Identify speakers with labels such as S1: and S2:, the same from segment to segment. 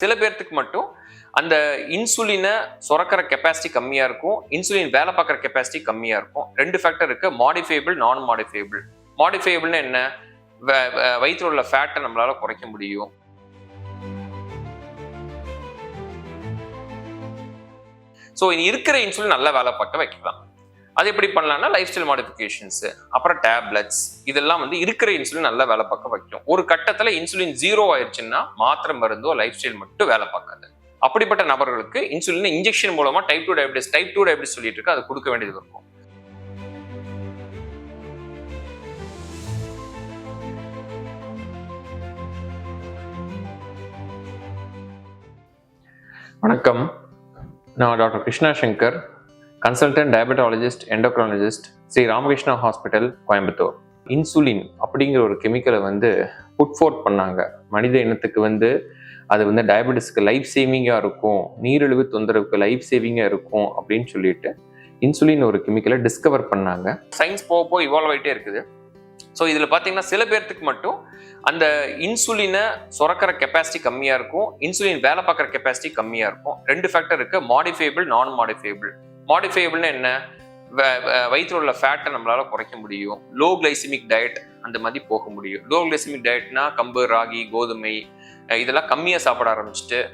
S1: சில பேர்த்துக்கு மட்டும் அந்த இன்சுலினை சுரக்கிற கெப்பாசிட்டி கம்மியாக இருக்கும். இன்சுலின் வேலை பார்க்குற கெப்பாசிட்டி கம்மியாக இருக்கும். ரெண்டு ஃபேக்டர் இருக்குது மாடிஃபைபிள் நான் மாடிஃபைபிள் மாடிஃபைபிள்னு என்ன? வ- உள்ள ஃபேட்டை நம்மளால் குறைக்க முடியும். ஸோ இருக்கிற இன்சுலின் நல்லா வேலை பார்க்க வைக்கலாம். அது எப்படி பண்ணலாம்னா லைஃப் ஸ்டைல் மாடிஃபிகேஷன்ஸ் அப்புறம் டேப்லெட்ஸ் இதெல்லாம் வந்து இருக்கிற இன்சுலின் நல்லா வேலை பார்க்க வைக்கும். ஒரு கட்டத்தில் இன்சுலின் ஜீரோ ஆயிடுச்சுன்னா மாத்திரை மருந்தோ லைஃப் ஸ்டைல் மட்டும் வேலை பார்க்காது. அப்படிப்பட்ட நபர்களுக்கு இன்சுலின் இன்ஜெக்ஷன் மூலமா type two diabetes type two diabetes சொல்லிட்டு இருக்கு அது கொடுக்க வேண்டியது இருக்கும். வணக்கம். நான் doctor Krishna Shankar. Consultant diabetologist endocrinologist Sri Ramakrishna hospital Coimbatore. Insulin அப்படிங்கிற ஒரு கெமிக்கலை வந்து புட் பண்ணாங்க. மனித இனத்துக்கு வந்து அது வந்து டயபெட்டிஸ்க்கு லைஃப் சேவிங்காக இருக்கும். நீரிழிவு தொந்தரவுக்கு லைஃப் சேவிங்காக இருக்கும் அப்படின்னு சொல்லிட்டு இன்சுலின் ஒரு கெமிக்கலை டிஸ்கவர் பண்ணாங்க. சயின்ஸ் போக போக இவால்வ் ஆகிட்டே இருக்குது. ஸோ இதில் பார்த்தீங்கன்னா சில பேர்த்துக்கு மட்டும் அந்த இன்சுலினை சுரக்கிற கெப்பாசிட்டி கம்மியாக இருக்கும். இன்சுலின் வேலை பார்க்குற கெப்பாசிட்டி கம்மியாக இருக்கும். ரெண்டு ஃபேக்டர் இருக்குது மாடிஃபைபிள் நான் மாடிஃபைபிள் மாடிஃபைபிள்னு என்ன? வ- வ- உள்ள ஃபேட்டை நம்மளால் குறைக்க முடியும். லோ கிளைசிமிக் டயட் அந்த மாதிரி போக முடியும். லோ கிளைசிமிக் டயட்னா கம்பு ராகி கோதுமை இதெல்லாம் கம்மியாக சாப்பிட ஆரம்பிச்சுட்டு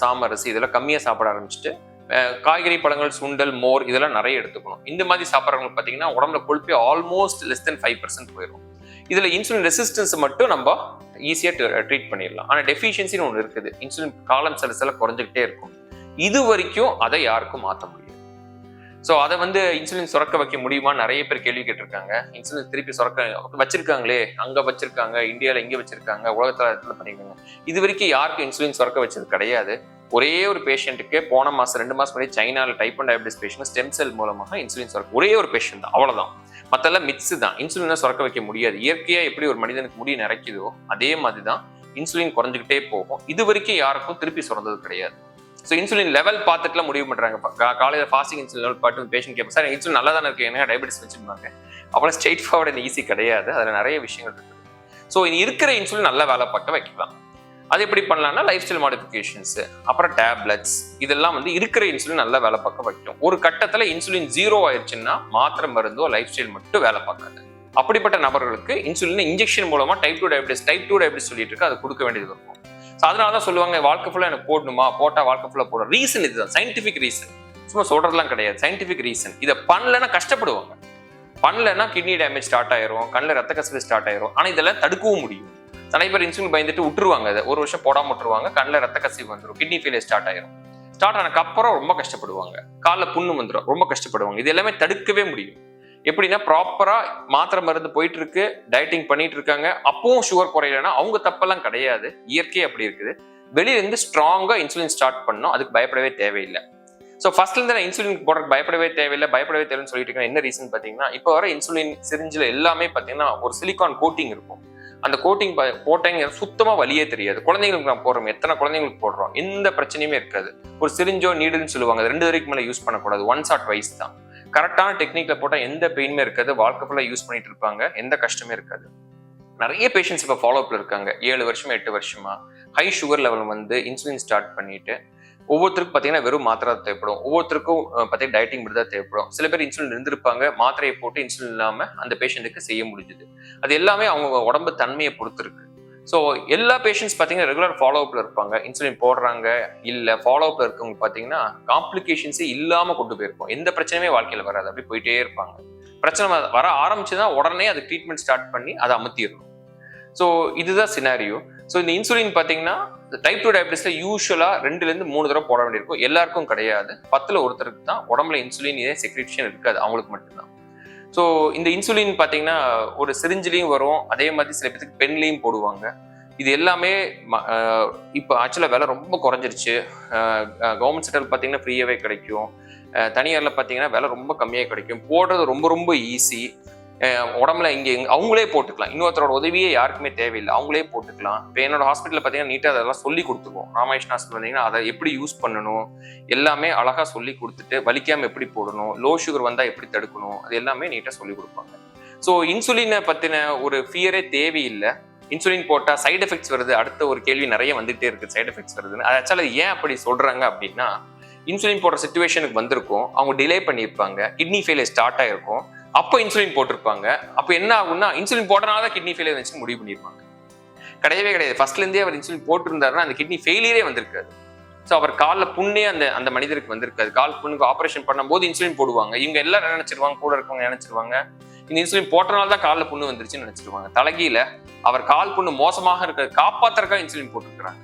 S1: சாமரசு இதெல்லாம் கம்மியாக சாப்பிட ஆரம்பிச்சுட்டு காய்கறி பழங்கள் சுண்டல் மோர் இதெல்லாம் நிறைய எடுத்துக்கணும். இந்த மாதிரி சாப்பிட்றவங்களுக்கு பார்த்தீங்கன்னா உடம்புல கொழுப்பே almost less than five percent போயிடும் இதில் இன்சுலின் ரெசிஸ்டன்ஸ் மட்டும் நம்ம ஈஸியாக ட்ரீட் பண்ணிடலாம். ஆனால் டெஃபிஷியன்சின்னு ஒன்று இருக்குது. இன்சுலின் காலம் சில சில குறைஞ்சிக்கிட்டே இருக்கும். இது வரைக்கும் அதை யாருக்கும் மாற்ற முடியும் ஸோ அதை வந்து இன்சுலின் சுரக்க வைக்க முடியுமா? நிறைய பேர் கேள்வி கேட்டிருக்காங்க. இன்சுலின் திருப்பி சுரக்க வச்சிருக்காங்களே? அங்கே வச்சிருக்காங்க இந்தியாவில் இங்கே வச்சிருக்காங்க உலகத்தில் இடத்துல பண்ணியிருக்காங்க இது வரைக்கும் யாருக்கும் இன்சுலின் சுரக்க வச்சது கிடையாது. ஒரே ஒரு பேஷண்ட்டுக்கு போன மாதம் ரெண்டு மாசம் முன்னாடி சைனால type and diabetes patient stem cell மூலமாக இன்சுலின் சுரக்க ஒரே ஒரு பேஷண்ட் தான். அவ்வளோதான் மற்றெல்லாம் மிக்ஸ் தான். இன்சுலினை சுரக்க வைக்க முடியாது. இயற்கையாக எப்படி ஒரு மனிதனுக்கு முடி நிறைக்குதோ அதே மாதிரி தான் இன்சுலின் குறைஞ்சிக்கிட்டே போகும். இது வரைக்கும் யாருக்கும் திருப்பி சுரந்தது கிடையாது. ஸோ இன்சுலின் லெவல் பார்த்துட்டுலாம் முடிவு பண்றாங்க. காலையில் காலையில ஃபாஸ்டிங் இன்சுலின் லெவல் பார்த்து பேஷண்ட் கேட்போம் சார் இன்சுலின் நல்லா தானே இருக்கு? எனக்கு டயபெட்டிஸ் வச்சிருந்தாங்க? அவ்வளோ ஸ்ட்ரெயிட் ஃபார்வர்டு ஈஸி கிடையாது. அதில் நிறைய விஷயங்கள் இருக்குது ஸோ இது இருக்கிற இன்சுலின் நல்லா வேலை பார்க்க வைக்கலாம். அது எப்படி பண்ணலாம்னா லைஃப் ஸ்டைல் மாடிஃபிகேஷன்ஸ் அப்புறம் டேப்லெட்ஸ் இதெல்லாம் வந்து இருக்கிற இன்சுலின் நல்லா வேலை பார்க்க வைக்கும். ஒரு கட்டத்துல இன்சுலின் ஜீரோ ஆயிடுச்சுன்னா மாத்திரை மருந்தோ லைஃப் ஸ்டைல் மட்டும் வேலை பார்க்காது. அப்படிப்பட்ட நபர்களுக்கு இன்சுலின் இன்ஜெக்ஷன் மூலமா type two diabetes type two diabetes சொல்லிட்டு இருக்கு. அது கொடுக்க வேண்டியது இருக்கும். ஸோ அதனால தான் சொல்லுவாங்க வாழ்க்கை ஃபுல்லாக எனக்கு போடணுமா? போட்டா வாழ்க்கை ஃபுல்லாக போடும் ரீசன் இதுதான். சயின்டிஃபிக் ரீசன் சும்மா சொல்றதெல்லாம் கிடையாது. சயின்டிஃபிக் ரீசன் இதை பண்ணலன்னா கஷ்டப்படுவாங்க. பண்ணலைன்னா கிட்னி டேமேஜ் ஸ்டார்ட் ஆயிரும். கண்ணில் ரத்த கசிவு ஸ்டார்ட் ஆயிரும். ஆனால் இதெல்லாம் தடுக்கவும் முடியும். நிறைய பேர் இன்சுலின் பயந்துட்டு விட்டுருவாங்க அதை ஒரு வருஷம் போடாம விட்டுருவாங்க. கண்ணில் ரத்த கசிவு வந்துடும் கிட்னி ஃபெயிலியர் ஸ்டார்ட் ஆயிரும். ஸ்டார்ட் ஆனதுக்கு அப்புறம் ரொம்ப கஷ்டப்படுவாங்க. காலில் புண்ணு வந்துடும் ரொம்ப கஷ்டப்படுவாங்க. இது எல்லாமே தடுக்கவே முடியும். எப்படின்னா ப்ராப்பராக மாத்திரை மருந்து போயிட்டு இருக்கு டயட்டிங் பண்ணிட்டு இருக்காங்க அப்பவும் சுகர் குறையலன்னா அவங்க தப்பெல்லாம் கிடையாது. இயற்கை அப்படி இருக்குது. வெளியிலேருந்து ஸ்ட்ராங்காக இன்சுலின் ஸ்டார்ட் பண்ணோம் அதுக்கு பயப்படவே தேவையில்லை. ஸோ ஃபர்ஸ்ட்ல இருந்து நான் இன்சுலின் போடுறதுக்கு பயப்படவே தேவையில்லை. பயப்படவே தேவைன்னு சொல்லிட்டு இருக்கேன். என்ன ரீசன் பார்த்தீங்கன்னா இப்போ வர இன்சுலின் சிரிஞ்சில் எல்லாமே பார்த்தீங்கன்னா ஒரு சிலிகான் கோட்டிங் இருக்கும். அந்த கோட்டிங் போட்டேங்க சுத்தமாக வழியே தெரியாது. குழந்தைங்களுக்கு நான் போடுறோம். எத்தனை குழந்தைங்களுக்கு போடுறோம்? எந்த பிரச்சனையுமே இருக்காது. ஒரு சிரிஞ்சோ நீடுன்னு சொல்லுவாங்க. ரெண்டு வரைக்கும் மேலே யூஸ் பண்ணக்கூடாது. ஒன் ஷாட் வைஸ் தான். கரெக்டான டெக்னிக்கில் போட்டால் எந்த பெயினுமே இருக்காது. வாழ்க்கை ஃபுல்லாக யூஸ் பண்ணிட்டு இருப்பாங்க. எந்த கஷ்டமே இருக்காது. நிறைய பேஷண்ட்ஸ் இப்போ ஃபாலோஅப்ல இருக்காங்க. ஏழு வருஷமா எட்டு வருஷமா. ஹை சுகர் லெவல் வந்து இன்சுலின் ஸ்டார்ட் பண்ணிட்டு ஒவ்வொருத்தருக்கும் பார்த்தீங்கன்னா வெறும் மாத்திரை தான் தேவைப்படும். ஒவ்வொருத்தருக்கும் பார்த்தீங்கன்னா டயட்டிங் மட்டும் தான் தேவைப்படும். சில பேர் இன்சுலின் இருந்திருப்பாங்க. மாத்திரையை போட்டு இன்சுலின் இல்லாமல் அந்த பேஷண்ட்டுக்கு செய்ய முடிஞ்சுது. அது எல்லாமே அவங்க உடம்பு தன்மையை பொறுத்து இருக்கு. ஸோ எல்லா பேஷண்ட்ஸ் பார்த்தீங்கன்னா ரெகுலர் ஃபாலோஅப்ல இருப்பாங்க. இன்சுலின் போடுறாங்க இல்லை ஃபாலோஅப்பில் இருக்கவங்க பார்த்தீங்கன்னா காம்ப்ளிகேஷன்ஸே இல்லாமல் கொண்டு போயிருப்போம் எந்த பிரச்சனையுமே வாழ்க்கையில் வராது. அப்படி போயிட்டே இருப்பாங்க. பிரச்சனை வர ஆரம்பிச்சுன்னா உடனே அது ட்ரீட்மெண்ட் ஸ்டார்ட் பண்ணி அதை அமுத்திடணும். ஸோ இதுதான் சினாரியோ ஸோ இந்த இன்சுலின் பார்த்தீங்கன்னா டைப் டூ டயபிட்டிஸில் யூஸ்வலாக ரெண்டுலேருந்து மூணு தடவை போட வேண்டியிருக்கும். எல்லாருக்கும் கிடையாது. பத்தில் ஒருத்தருக்கு தான் உடம்புல இன்சுலின் இதே செக்ரிப்ஷன் இருக்காது? அவங்களுக்கு மட்டும்தான். ஸோ இந்த இன்சுலின் பார்த்தீங்கன்னா ஒரு சிரிஞ்சிலையும் வரும். அதே மாதிரி சில பேருக்கு பென்லையும் போடுவாங்க. இது எல்லாமே ம- இப்போ ஆக்சுவலாக விலை ரொம்ப குறைஞ்சிருச்சு. கவர்மெண்ட் செட்டில் பார்த்தீங்கன்னா ஃப்ரீயாகவே கிடைக்கும். தனியாரில் பார்த்தீங்கன்னா விலை ரொம்ப கம்மியாக கிடைக்கும். போடுறது ரொம்ப ரொம்ப ஈஸி உடம்புல இங்கே அவங்களே போட்டுக்கலாம். இன்னொருத்தரோட உதவியே யாருக்குமே தேவையில்லை. அவங்களே போட்டுக்கலாம். இப்போ என்னோட ஹாஸ்பிட்டலில் பார்த்தீங்கன்னா நீட்டாக அதெல்லாம் சொல்லி கொடுத்துருவோம். ராமகிருஷ்ண ஹாஸ்பிட்டல் பார்த்தீங்கன்னா அதை எப்படி யூஸ் பண்ணணும்? எல்லாமே அழகாக சொல்லி கொடுத்துட்டு வலிக்காமல் எப்படி போடணும்? லோ சுகர் வந்தால் எப்படி தடுக்கணும்? அது எல்லாமே நீட்டாக சொல்லி கொடுப்பாங்க. ஸோ இன்சுலினை பற்றின ஒரு ஃபியரே தேவையில்லை. இன்சுலின் போட்டால் சைடு எஃபெக்ட்ஸ் வருது. அடுத்த ஒரு கேள்வி நிறைய வந்துகிட்டே இருக்குது சைடு எஃபெக்ட்ஸ் வருதுன்னு. அது ஆக்சுவலாக ஏன் அப்படி சொல்கிறாங்க அப்படின்னா இன்சுலின் போடுற சுச்சுவேஷனுக்கு வந்திருக்கும். அவங்க டிலே பண்ணியிருப்பாங்க. கிட்னி ஃபெயிலியர் ஸ்டார்ட் ஆகிருக்கும் அப்போ இன்சுலின் போட்டிருப்பாங்க. அப்போ என்ன ஆகும்னா இன்சுலின் போட்டனால தான் கிட்னி ஃபெயிலியர் வந்து முடிவு பண்ணியிருப்பாங்க கிடையவே கிடையாது. ஃபர்ஸ்ட்லேருந்தே அவர் இன்சுலின் போட்டிருந்தாருன்னா அந்த கிட்னி ஃபெயிலியரே வந்திருக்காது. ஸோ அவர் காலில் புண்ணே அந்த அந்த மனிதருக்கு வந்திருக்காது. கால் புண்ணுக்கு ஆப்ரேஷன் பண்ணும்போது இன்சுலின் போடுவாங்க. இவங்க எல்லாம் என்ன நினைச்சிருவாங்க? கூட இருக்கவங்க நினைச்சிருவாங்க? இந்த இன்சுலின் போட்டனால தான் காலில் புண்ணு வந்துருச்சுன்னு நினைச்சிருவாங்க. தலைகீழ அவர் கால் புண்ணு மோசமாக இருக்கிற காப்பாத்துறதுக்காக இன்சுலின் போட்டுருக்காங்க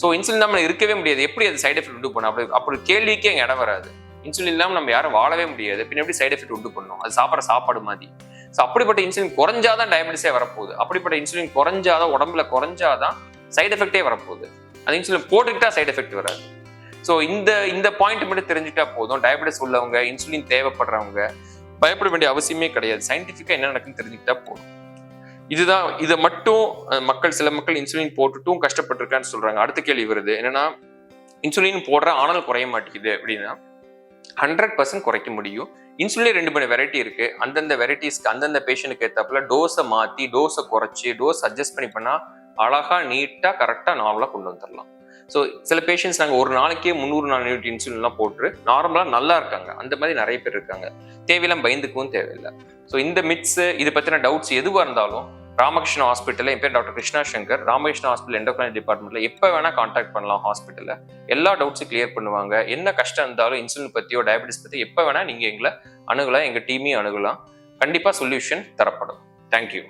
S1: ஸோ இன்சுலின் நம்ம இருக்கவே முடியாது. எப்படி அது சைடு எஃபெக்ட் உண்டு பண்ண அப்படி அப்படி கேள்விக்கே அங்கே இடம் வராது. இன்சுலின் இல்லாமல் நம்ம யாரும் வாழவே முடியாது. பின்ன எப்படி சைடு எஃபெக்ட் உண்டு பண்ணும்? அது சாப்பிட்ற சாப்பாடு மாதிரி. ஸோ அப்படிப்பட்ட இன்சுலின் குறைஞ்சாதான் டயபெட்டிஸே வரப்போகுது. அப்படிப்பட்ட இன்சுலின் குறைஞ்சாதான் உடம்புல குறைஞ்சாதான் சைடு எஃபெக்டே வரப்போகுது. அந்த இன்சுலின் போட்டுக்கிட்டா சைடு எஃபெக்ட் வராது. ஸோ இந்த இந்த பாயிண்ட் மட்டும் தெரிஞ்சுட்டா போதும். டயபெட்டிஸ் உள்ளவங்க இன்சுலின் தேவைப்படுறவங்க பயப்பட வேண்டிய அவசியமே கிடையாது. சயின்டிஃபிக்காக என்ன நடக்குன்னு தெரிஞ்சுக்கிட்டா போதும். இதுதான் இதை மட்டும் மக்கள் சில மக்கள் இன்சுலின் போட்டுட்டும் கஷ்டப்பட்டிருக்கான்னு சொல்றாங்க. அடுத்த கேள்வி வருது. என்னன்னா இன்சுலின் போடுற ஆனால் குறைய மாட்டேங்குது அப்படின்னா ஹண்ட்ரட் பர்சன்ட் குறைக்க முடியும். இன்சுலின் ரெண்டு மூணு வெரைட்டி இருக்கு. அந்தந்த வெரைட்டிஸ்க்கு அந்தந்த பேஷண்ட்டுக்கு ஏற்றப்பல டோஸை மாற்றி டோஸை குறைச்சி டோஸ் அட்ஜஸ்ட் பண்ணி பண்ணால் அழகாக நீட்டாக கரெக்டாக நார்மலாக கொண்டு வந்துடலாம் ஸோ சில பேஷண்ட்ஸ் நாங்கள் ஒரு நாளைக்கே முந்நூறு நாலு யூனிட் இன்சுலின்லாம் போட்டு நார்மலாக நல்லா இருக்காங்க. அந்த மாதிரி நிறைய பேர் இருக்காங்க. தேவையெல்லாம் பயந்துக்கவும் தேவையில்லை. ஸோ இந்த மிட்ஸு இது பற்றின டவுட்ஸ் எதுவாக இருந்தாலும் ராமகிருஷ்ணா ஹாஸ்பிட்டலில் என் பேர் doctor Krishna Shankar. Ramakrishna hospital endocrine டிபார்ட்மெண்ட்டில் எப்போ வேணால் காண்டாக்ட் பண்ணலாம் ஹாஸ்பிட்டலில் எல்லா டவுட்ஸும் கிளியர் பண்ணுவாங்க. என்ன கஷ்டம் இருந்தாலும் இன்சுலின் பற்றியோ டயபெட்டிஸ் பற்றி எப்போ வேணால் நீங்கள் எங்களை அணுகலாம் எங்கள் டீமையும் அணுகலாம். கண்டிப்பாக சொல்யூஷன் தரப்படும். தேங்க்யூ